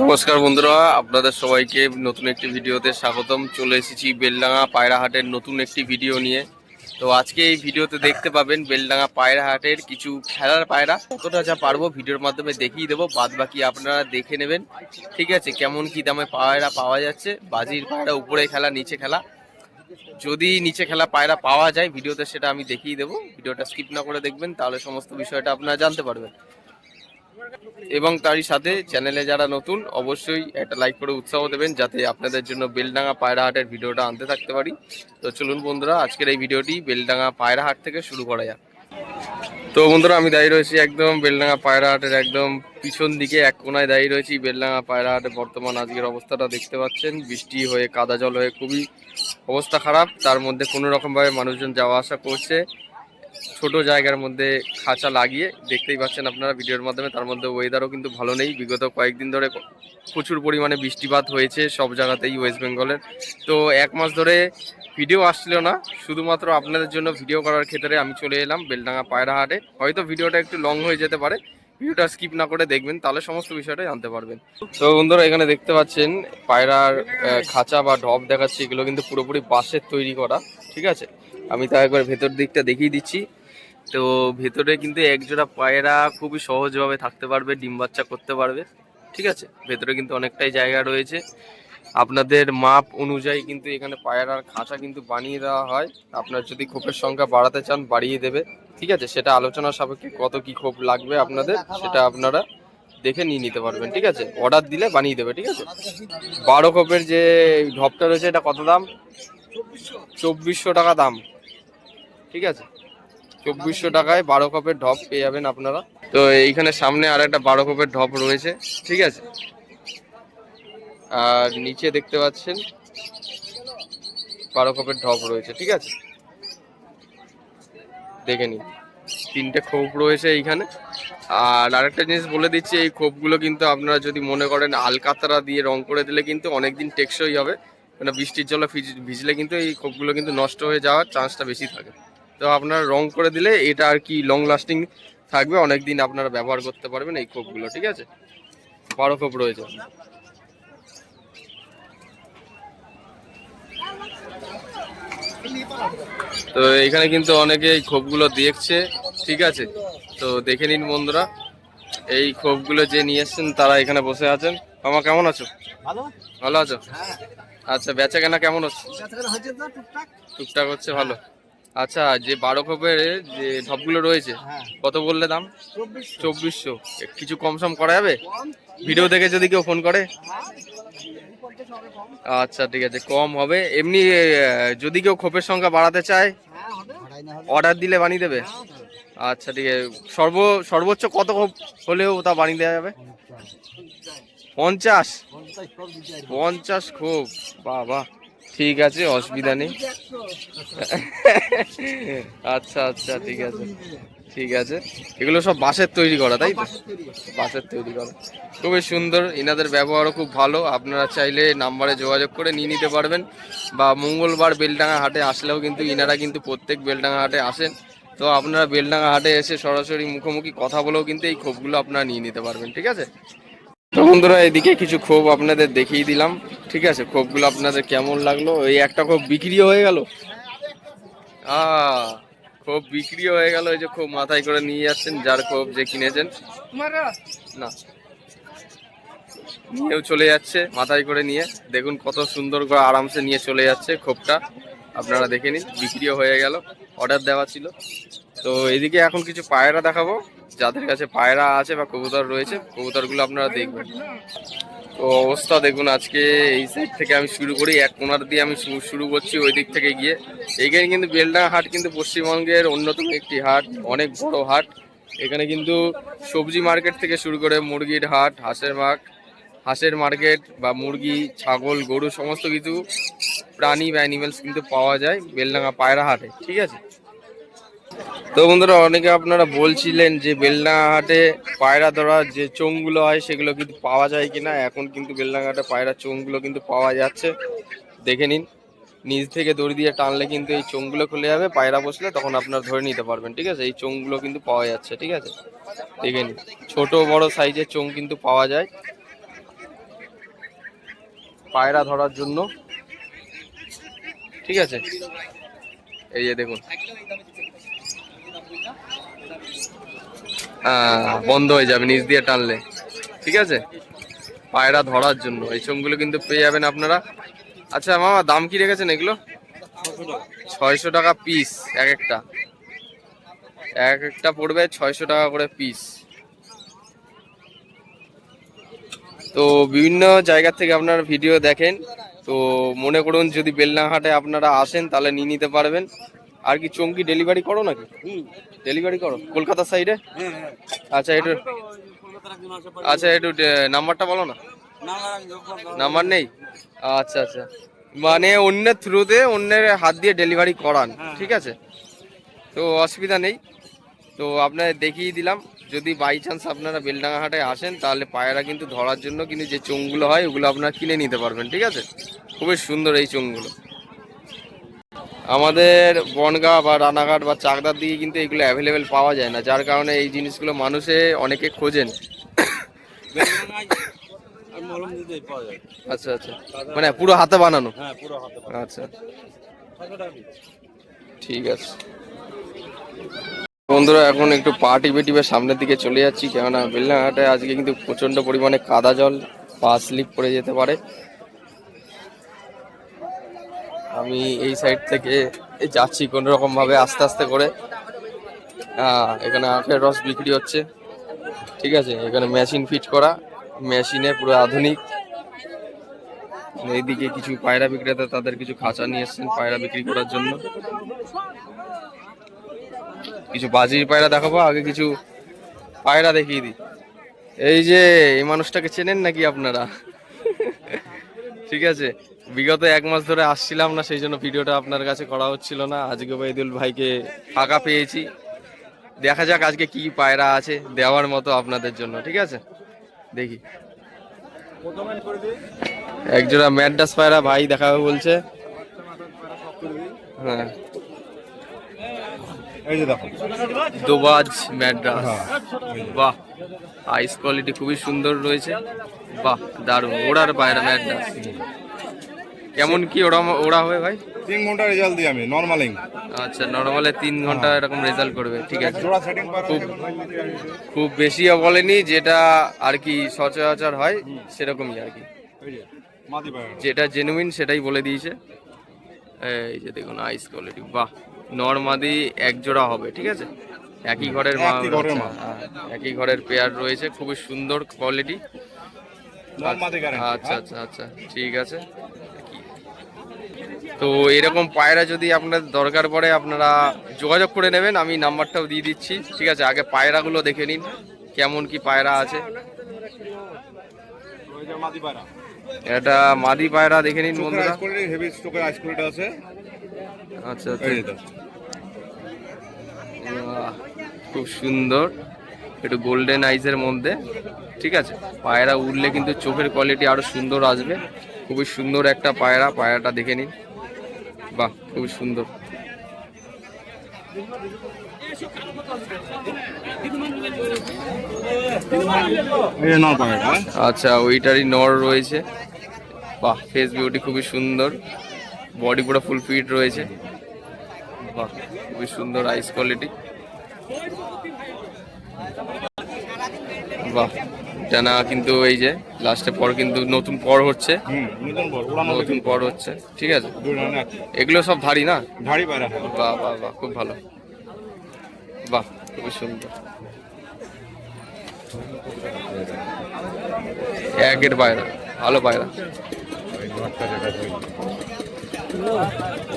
নমস্কার বন্ধুরা, আপনাদের সবাইকে নতুন একটি ভিডিওতে স্বাগতম। চলে এসেছি বেলডাঙা পায়রাহাটের নতুন একটি ভিডিও নিয়ে। তো আজকে এই ভিডিওতে দেখতে পাবেন বেলডাঙা পায়রাহাটের কিছু খেলার পায়রা। কতটা যা পারব ভিডিওর মাধ্যমে দেখিয়ে দেবো বাদ বাকি আপনারা দেখে নেবেন। ঠিক আছে, কেমন কি দামে পায়রা পাওয়া যাচ্ছে, বাজির পায়রা, উপরে খেলা, নিচে খেলা। যদি নিচে খেলা পায়রা পাওয়া যায় ভিডিওতে, সেটা আমি দেখিয়ে দেবো। ভিডিওটা স্কিপ না করে দেখবেন, তাহলে সমস্ত বিষয়টা আপনারা জানতে পারবেন। এবং তারই সাথে চ্যানেলে যারা নতুন, অবশ্যই একটা লাইক করে উৎসাহ দেবেন যাতে আপনাদের জন্য বেলডাঙ্গা পায়রাহাটের ভিডিওটা আনতে থাকতে পারি। তো চলুন বন্ধুরা, আজকের এই ভিডিওটি বেলডাঙ্গা পায়রাহাট থেকে শুরু করা যাক। তো বন্ধুরা, আমি দাঁড়িয়ে রয়েছি একদম বেলডাঙ্গা পায়রাহাটের একদম পিছন দিকে, এক কোনায় দাঁড়িয়ে রয়েছি বেলডাঙ্গা পায়রাহাটে বর্তমান আজকের অবস্থাটা দেখতে পাচ্ছেন। বৃষ্টি হয়ে কাদা জল হয়ে খুবই অবস্থা খারাপ। তার মধ্যে কোনো রকমভাবে মানুষজন যাওয়া আসা করছে। ছোট জায়গার মধ্যে খাঁচা লাগিয়ে দেখতেই পাচ্ছেন আপনারা ভিডিওর মাধ্যমে, তার মধ্যে ওয়েদারও কিন্তু ভালো নেই। বিগত কয়েকদিন ধরে প্রচুর পরিমাণে বৃষ্টিপাত হয়েছে সব জায়গাতেই ওয়েস্ট বেঙ্গলের তো এক মাস ধরে ভিডিও আসছিল না, শুধুমাত্র আপনাদের জন্য ভিডিও করার ক্ষেত্রে আমি চলে এলাম বেলডাঙ্গা পায়রা হাটে। হয়তো ভিডিওটা একটু লং হয়ে যেতে পারে, ভিডিওটা স্কিপ না করে দেখবেন, তাহলে সমস্ত বিষয়টা জানতে পারবেন। তো বন্ধুরা, এখানে দেখতে পাচ্ছেন পায়রার খাঁচা বা ঢপ দেখাচ্ছে, এগুলো কিন্তু পুরোপুরি বাঁশের তৈরি করা, ঠিক আছে? আমি তা একবার ভেতর দিকটা দেখিয়ে দিচ্ছি। তো ভেতরে কিন্তু একজোড়া পায়রা খুবই সহজভাবে থাকতে পারবে, ডিম বাচ্চা করতে পারবে, ঠিক আছে? ভেতরে কিন্তু অনেকটাই জায়গা রয়েছে। আপনাদের মাপ অনুযায়ী কিন্তু এখানে পায়রার খাঁচা কিন্তু বানিয়ে দেওয়া হয়। আপনার যদি খোপের সংখ্যা বাড়াতে চান, বাড়িয়ে দেবে, ঠিক আছে? সেটা আলোচনা সাপেক্ষে কত কি খোপ লাগবে আপনাদের, সেটা আপনারা দেখে নিয়ে নিতে পারবেন, ঠিক আছে? অর্ডার দিলে বানিয়ে দেবে, ঠিক আছে? বারো খোপের যে ঢপটা রয়েছে, এটা কত দাম? চব্বিশশো টাকা দাম, ঠিক আছে? চব্বিশশো টাকায় বারো কাপের ঢপ পেয়ে যাবেন আপনারা। তো এইখানে সামনে আর একটা বারো কাপের ঢপ রয়েছে, ঠিক আছে? আর নিচে দেখতে পাচ্ছেন, বারো কাপের ঢপ রয়েছে, ঠিক আছে? দেখে নিন, তিনটে খোপ রয়েছে এইখানে। আর আরেকটা জিনিস বলে দিচ্ছি, এই খোপগুলো কিন্তু আপনারা যদি মনে করেন আলকাতরা দিয়ে রং করে দিলে কিন্তু অনেকদিন টেকসই হবে। মানে বৃষ্টির জলে ভিজ- ভিজলে কিন্তু এই খোপগুলো কিন্তু নষ্ট হয়ে যাওয়ার চান্সটা বেশি থাকে। তো আপনারা রং করে দিলে এটা আর কি লং লাস্টিং থাকবে। অনেক দিন আপনারা ব্যবহার করতে পারবেন এই খোপগুলো ঠিক আছে? বারো খোপ রয়েছে। তো এখানে কিন্তু অনেকে এই খোপগুলো দেখছে ঠিক আছে? তো দেখে নিন বন্ধুরা এই খোপগুলো যে নিয়ে এসছেন তারা এখানে বসে আছেন। মামা কেমন আছো? ভালো? ভালো আছো? হ্যাঁ। আচ্ছা বেচা কেনা কেমন হচ্ছে? টুকটাক হচ্ছে ভালো। আচ্ছা যে বারো খোপের যে ঢপগুলো রয়েছে হ্যাঁ। কত বললে দাম? চব্বিশশো। কিছু কম সম করা যাবে? ভিডিও দেখে যদি কেউ ফোন করে? আচ্ছা ঠিক আছে কম হবে। এমনি যদি কেউ খোপের সংখ্যা বাড়াতে চায় অর্ডার দিলে বানিয়ে দেবে? আচ্ছা ঠিক আছে। সর্ব সর্বোচ্চ কত খোপ হলেও তা বানিয়ে দেওয়া যাবে? পঞ্চাশ। পঞ্চাশ খোপ বাহ বাহ। ঠিক আছে, অসুবিধা নেই। আচ্ছা আচ্ছা ঠিক আছে। ঠিক আছে। এগুলো সব বাঁশের তৈরি করা, তাই তো? বাঁশের তৈরি করা। খুবই সুন্দর এনাদের ব্যবহারও খুব ভালো। আপনারা চাইলে নাম্বারে যোগাযোগ করে নিয়ে নিতে পারবেন। বা মঙ্গলবার বেলডাঙ্গা হাটে আসলেও কিন্তু ইনারা কিন্তু প্রত্যেক বেলডাঙ্গা হাটে আসেন। তো আপনারা বেলডাঙ্গা হাটে এসে সরাসরি মুখোমুখি কথা বলেও কিন্তু এই ক্ষোভগুলো আপনারা নিয়ে নিতে পারবেন, ঠিক আছে? তো বন্ধুরা এদিকে কিছু ক্ষোভ আপনাদের দেখিয়ে দিলাম। ঠিক আছে ক্ষোভগুলো আপনাদের কেমন লাগল? এই একটা ক্ষোভ বিক্রি হয়ে গেল। আহ ক্ষোভ বিক্রি হয়ে গেল। এই যে ক্ষোভ মাথায় করে নিয়ে যাচ্ছেন যার ক্ষোভ যে কিনেছেন। না। নিয়েও চলে যাচ্ছে মাথায় করে নিয়ে। দেখুন কত সুন্দর করে আরামসে নিয়ে চলে যাচ্ছে ক্ষোভটা আপনারা দেখে নিন বিক্রিও হয়ে গেল। অর্ডার দেওয়া ছিল। তো এদিকে এখন কিছু পায়রা দেখাবো। যাদের কাছে পায়রা আছে বা কবুতর রয়েছে, কবুতরগুলো আপনারা দেখবেন। তো অবস্থা দেখুন, আজকে এই সাইড থেকে আমি শুরু করি, এক কোনার দিয়ে আমি শুরু করছি ওই দিক থেকে গিয়ে। এইখানে কিন্তু বেলডাঙ্গা হাট কিন্তু পশ্চিমবঙ্গের অন্যতম একটি হাট, অনেক বড় হাট। এখানে কিন্তু সবজি মার্কেট থেকে শুরু করে মুরগির হাট, হাঁসের মাঠ হাঁসের মার্কেট বা মুরগি, ছাগল, গরু, সমস্ত কিছু প্রাণী বা অ্যানিমেলস কিন্তু পাওয়া যায় বেলডাঙ্গা পায়রা হাটে, ঠিক আছে? তো বন্ধুরা, অনেকে আপনারা বলছিলেন যে বেলনাঘাটে পায়রা ধরা যে চোঙগুলো হয়, সেগুলো কিন্তু পাওয়া যায় কিনা? এখন কিন্তু বেলনাঘাটে পায়রা চোঙগুলো কিন্তু পাওয়া যাচ্ছে। দেখে নিন, নিচ থেকে দড়ি দিয়ে টানলে কিন্তু এই চোঙগুলো খুলে যাবে। পায়রা বসলে তখন আপনারা ধরে নিতে পারবেন, ঠিক আছে? এই চোঙগুলো কিন্তু পাওয়া যাচ্ছে, ঠিক আছে? দেখে নিন, ছোট বড় সাইজের চোঙ কিন্তু পাওয়া যায়। পায়রা ধরার জন্য, ঠিক আছে? এই যে দেখুন বন্ধ হয়ে যাবে, নিচ দিয়ে টানলে। ঠিক আছে? পায়রা ধরার জন্য। এই চোঙগুলো কিন্তু পেয়ে যাবেন আপনারা। আচ্ছা মামা, দাম কি রেখেছেন এগুলো? ছয়শো টাকা পিস এক একটা। এক একটা পড়বে ছয়শো টাকা করে পিস তো বিভিন্ন জায়গা থেকে আপনারা ভিডিও দেখেন। তো মনে করুন, যদি বেলনাঘাটে আপনারা আসেন, তাহলে নিয়ে নিতে পারবেন। আর কি চঙ্কি ডেলিভারি করো নাকি? ডেলিভারি করো? কলকাতা সাইডে আচ্ছা একটু আচ্ছা একটু নাম্বারটা বলো না। নাম্বার নেই? আচ্ছা আচ্ছা। মানে অন্যের থ্রুতে অন্যের হাত দিয়ে ডেলিভারি করান ঠিক আছে? তো অসুবিধা নেই। তো আপনার দেখিয়ে দিলাম। যদি বাই চান্স আপনারা বেলডাঙ্গা হাটে আসেন তাহলে পায়রা কিন্তু ধরার জন্য কিন্তু যে চোঙগুলো হয় ওগুলো আপনারা কিনে নিতে পারবেন ঠিক আছে? খুবই সুন্দর এই চোঙগুলো আমাদের বনগাঁ বা রানাঘাট বা চাকদার দিকে কিন্তু এগুলো অ্যাভেলেবেল পাওয়া যায় না। যার কারণে এই জিনিসগুলো মানুষে অনেকে খোঁজেন। আচ্ছা আচ্ছা। মানে পুরো হাতে বানানো? আচ্ছা। ঠিক আছে। বন্ধুরা, এখন একটু পার্টি বেটিবের সামনের দিকে চলে যাচ্ছি। কেননা বেলনাঘাটে আজকে কিন্তু প্রচণ্ড পরিমাণে কাদা জল পা স্লিপ পড়ে যেতে পারে। আমি এই সাইড থেকে যাচ্ছি কোনো রকম ভাবে আস্তে আস্তে করে। এখানে আখের রস বিক্রি হচ্ছে। ঠিক আছে, এখানে মেশিন ফিট করা। মেশিনে পুরো আধুনিক। এইদিকে কিছু পায়রা বিক্রেতা তাদের কিছু খাঁচা নিয়ে এসছেন পায়রা বিক্রি করার জন্য। কিছু বাজির পায়রা দেখাবো, আগে কিছু পায়রা দেখিয়ে দিই। এই যে, এই মানুষটাকে চেনেন নাকি আপনারা? ঠিক আছে। বিগত এক মাস ধরে আসছিলাম না সেই জন্য ভিডিওটা আপনার কাছে করা হচ্ছিল না। আজকে বাইদুল ভাইকে ফাঁকা পেয়েছি। দেখা যাক আজকে কি পায়রা আছে দেওয়ার মতো আপনাদের জন্য ঠিক আছে? দেখি। একজোড়া ম্যাডাস পায়রা ভাই দেখাবে বলছে। হ্যাঁ। এই যে দেখো। দোবাজ ম্যাড্রাস। বাহ আইস কোয়ালিটি খুবই সুন্দর রয়েছে। বাহ দারুণ ওড়ার পায়রা ম্যাড্রাস। কেমন কি ওড়া ওড়া হবে ভাই? তিন ঘণ্টা রেজাল্ট দিই আমি নর্মালিং আচ্ছা নর্মালে তিন ঘণ্টা এরকম রেজাল্ট করবে ঠিক আছে। খুব খুব বেশিও বলেনি যেটা আর কি সচরাচর হয় সেরকমই আর কি। পায়রা যেটা জেনুইন সেটাই বলে দিয়েছে। এই যে দেখুন আইস কোয়ালিটি বাহ নর্মাদি এক জোড়া হবে ঠিক আছে? একই ঘরের মা একই ঘরের মা। আচ্ছা, হ্যাঁ, একই ঘরের পেয়ার রয়েছে খুবই সুন্দর কোয়ালিটি আচ্ছা আচ্ছা আচ্ছা ঠিক আছে। তো এরকম পায়রা যদি আপনার দরকার পড়ে আপনারা যোগাযোগ করে নেবেন আমি নাম্বারটাও দিয়ে দিচ্ছি। ঠিক আছে আগে পায়রাগুলো দেখে নিন কেমন কি পায়রা আছে। এটা মাদি পায়রা দেখে নিন বন্ধুরা। আচ্ছা আচ্ছা। খুব সুন্দর। একটু গোল্ডেন আইসের মধ্যে ঠিক আছে? পায়রা উঠলে কিন্তু চোখের কোয়ালিটি আরও সুন্দর আসবে। খুবই সুন্দর একটা পায়রা পায়রাটা দেখে নিন। বাহ খুবই সুন্দর। এই যে নর পায়রাটা আচ্ছা ওইটারই নর রয়েছে। বাহ ফেস বিউটি খুবই সুন্দর। বডি পুরো ফুল ফিট রয়েছে। বাহ খুবই সুন্দর আইস কোয়ালিটি বাহ জানা কিন্তু এই যে লাস্টে পর কিন্তু নতুন পর হচ্ছে। নতুন পর হচ্ছে ঠিক আছে? এগুলো সব ধারি না? ধাড়ি বাহ বাহ বাহ খুব ভালো। বাহ খুবই সুন্দর। একের পায়রা ভালো পায়রা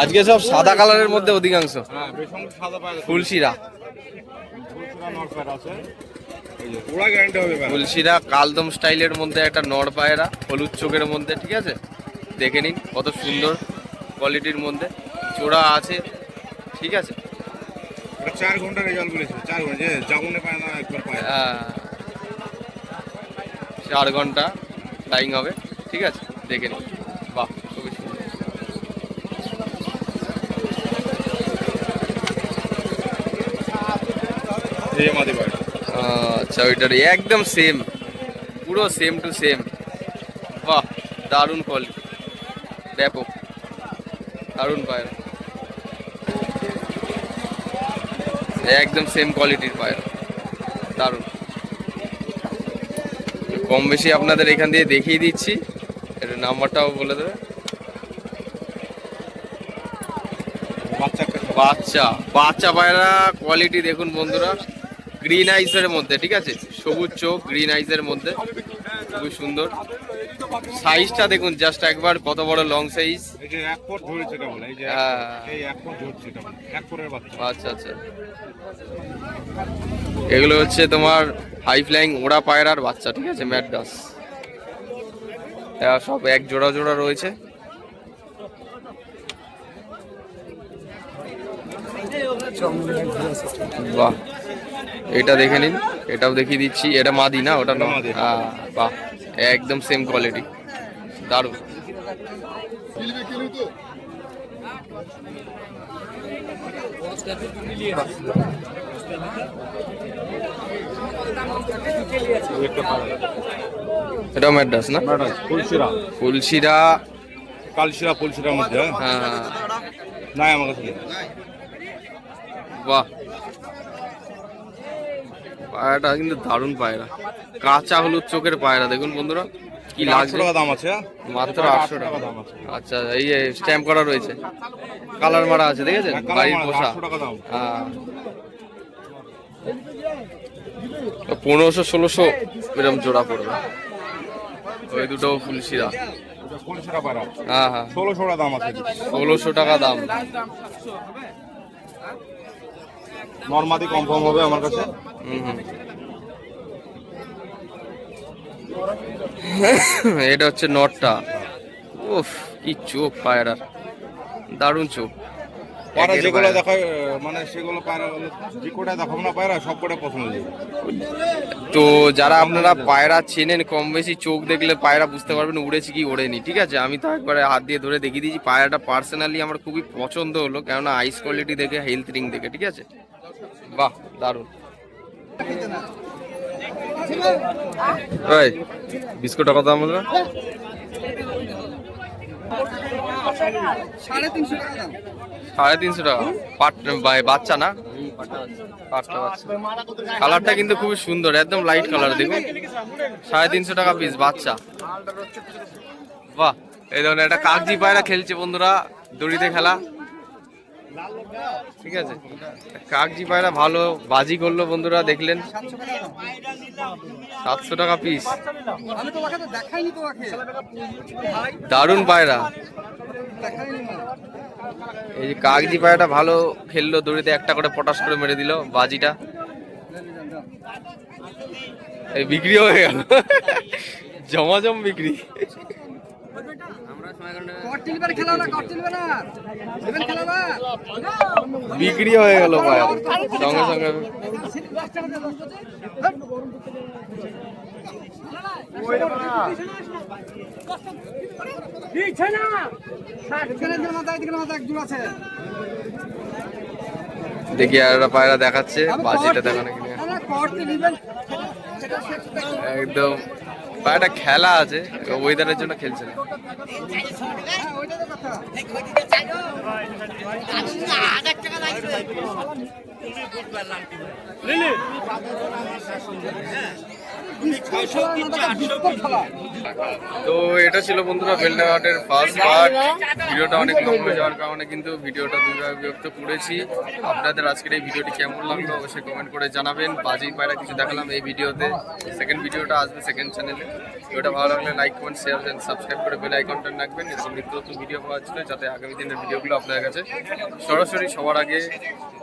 আজকে সব সাদা কালারের মধ্যে অধিকাংশ। হ্যাঁ পায়রা। ফুলশিরা। ফুলশিরা কালদম স্টাইলের মধ্যে একটা নড় পায়রা হলুদ চোখের মধ্যে ঠিক আছে? দেখে নিন কত সুন্দর কোয়ালিটির মধ্যে। চোড়া আছে ঠিক আছে? চার ঘণ্টা রেজাল্ট বলেছে চার ঘণ্টা যে পায় না একবার পায় আহ, চার ঘণ্টা টাইম হবে ঠিক আছে? দেখে নিন। বাহ খুবই সুন্দর। এই আহ, আচ্ছা ওইটার একদম সেম পুরো সেম টু সেম বাহ দারুণ কোয়ালিটি ব্যাপক। দারুণ পায়রা। একদম সেম কোয়ালিটির পায়রা। দারুণ। কম বেশি আপনাদের এখান দিয়ে দেখিয়ে দিচ্ছি। এর নাম্বারটাও বলে দেবে। বাচ্চা বাচ্চা। বাচ্চা পায়রা কোয়ালিটি দেখুন বন্ধুরা। গ্রিন আইসের মধ্যে ঠিক আছে? সবুজ চোখ গ্রিন আইসের মধ্যে। খুবই সুন্দর। সাইজটা দেখুন জাস্ট একবার কত বড় লং সাইজ হ্যাঁ। আচ্ছা আচ্ছা। এগুলো হচ্ছে তোমার হাই ফ্লাইং ওড়া পায়রার বাচ্চা ঠিক আছে ম্যাডাস সব এক জোড়া জোড়া রয়েছে। বাহ এটা দেখে নিন এটাও দেখিয়ে দিচ্ছি এটা মাদি না ওটা না বাহ একদম সেম কোয়ালিটি দারুণ। এটাও ম্যাডাস না? ফুলশিরা। ফুলশিরা। কালশিরা ফুলশিরার মধ্যে হ্যাঁ? হ্যাঁ। হ্যাঁ। নাই আমার কাছে। বাহ। পায়রাটা কিন্তু দারুণ পায়রা। কাঁচা হলুদ চোখের পায়রা দেখুন বন্ধুরা কি লাগছে। টাকা দাম আছে হ্যাঁ? মাত্র আটশো টাকা দাম আছে। আচ্ছা এই যে স্ট্যাম্প করা রয়েছে। কালার মারা আছে দেখেছেন? হ্যাঁ, বাড়ির পোষা হ্যাঁ। পনেরোশো ষোলোশো এরকম জোড়া পড়বে। ওই দুটো ফুলশিরা। হ্যাঁ হ্যাঁ। ষোলোশো টাকা দাম আছে। ষোলোশো টাকা দাম। নর্মাদি কনফার্ম হবে আমার কাছে। এটা হচ্ছে নটটা। উফ কি চোখ পায়রার দারুণ চোখ। পায়রা যেগুলো দেখায় মানে সেগুলো পায়রা যে কোটায় দেখাবো না পায়রা সব কোটায় পছন্দ তো যারা আপনারা পায়রা চেনেন কম বেশি চোখ দেখলে পায়রা বুঝতে পারবেন উড়েছে কি ওড়েনি ঠিক আছে? আমি তো একবারে হাত দিয়ে ধরে দেখিয়ে দিয়েছি পায়রাটা পার্সোনালি আমার খুবই পছন্দ হলো কেননা আইস কোয়ালিটি দেখে হেলথ রিং দেখে ঠিক আছে? বাহ, দারুণ। বিস্কুটটা কত দাম বলল? সাড়ে তিনশো টাকা। পাট বাচ্চা না? কালারটা কিন্তু খুবই সুন্দর, একদম লাইট কালার দেখুন। সাড়ে তিনশো টাকা পিস বাচ্চা। বাহ, এই ধরনের একটা কাগজি পায়রা খেলছে বন্ধুরা, দড়িতে খেলা। ঠিক আছে। কাগজি পায়রা ভালো, বাজি করল বন্ধুরা, দেখলেন। সাতশো টাকা পিস দারুণ পায়রা। এই যে কাগজি পায়রাটা ভালো খেললো, দড়িতে একটা করে পটাশ করে মেরে দিল বাজিটা। এই বিক্রি হয়ে গেল। জমাজম বিক্রি। বিক্রি হয়ে গেল পায়রা সঙ্গে সঙ্গে। দেখি আর একটা পায়রা দেখাচ্ছে বাজিটা দেখানো কিনে। একদম পায়রাটা খেলা আছে ওয়েদারের জন্য খেলছে না। হ্যাঁ। ওইটা তো এটা ছিল বন্ধুরা বেলডাঘাটের ফার্স্ট পার্ট ভিডিওটা অনেক লং যাওয়ার কারণে কিন্তু ভিডিওটা দুইভাবে বিভক্ত করেছি। আপনাদের আজকের এই ভিডিওটি কেমন লাগল অবশ্যই কমেন্ট করে জানাবেন। বাজি পায়রা কিছু দেখালাম এই ভিডিওতে। সেকেন্ড ভিডিওটা আসবে সেকেন্ড চ্যানেলে ভিডিওটা ভালো লাগলে like comment share and subscribe করে বেল আইকনটা রাখবেন। এরকম নিত্য নতুন ভিডিও পাওয়ার জন্য যাতে আগামী দিনের ভিডিওগুলো আপনাদের কাছে সরাসরি সবার আগে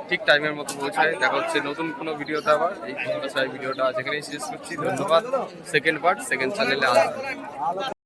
ঠিক টাইমের মতো পৌঁছায়। দেখা হচ্ছে নতুন কোনো ভিডিওতে আবার। এই ভিডিওটা আজ এখানেই শেষ করছি। ধন্যবাদ। সেকেন্ড পার্ট সেকেন্ড চ্যানেলে আসবে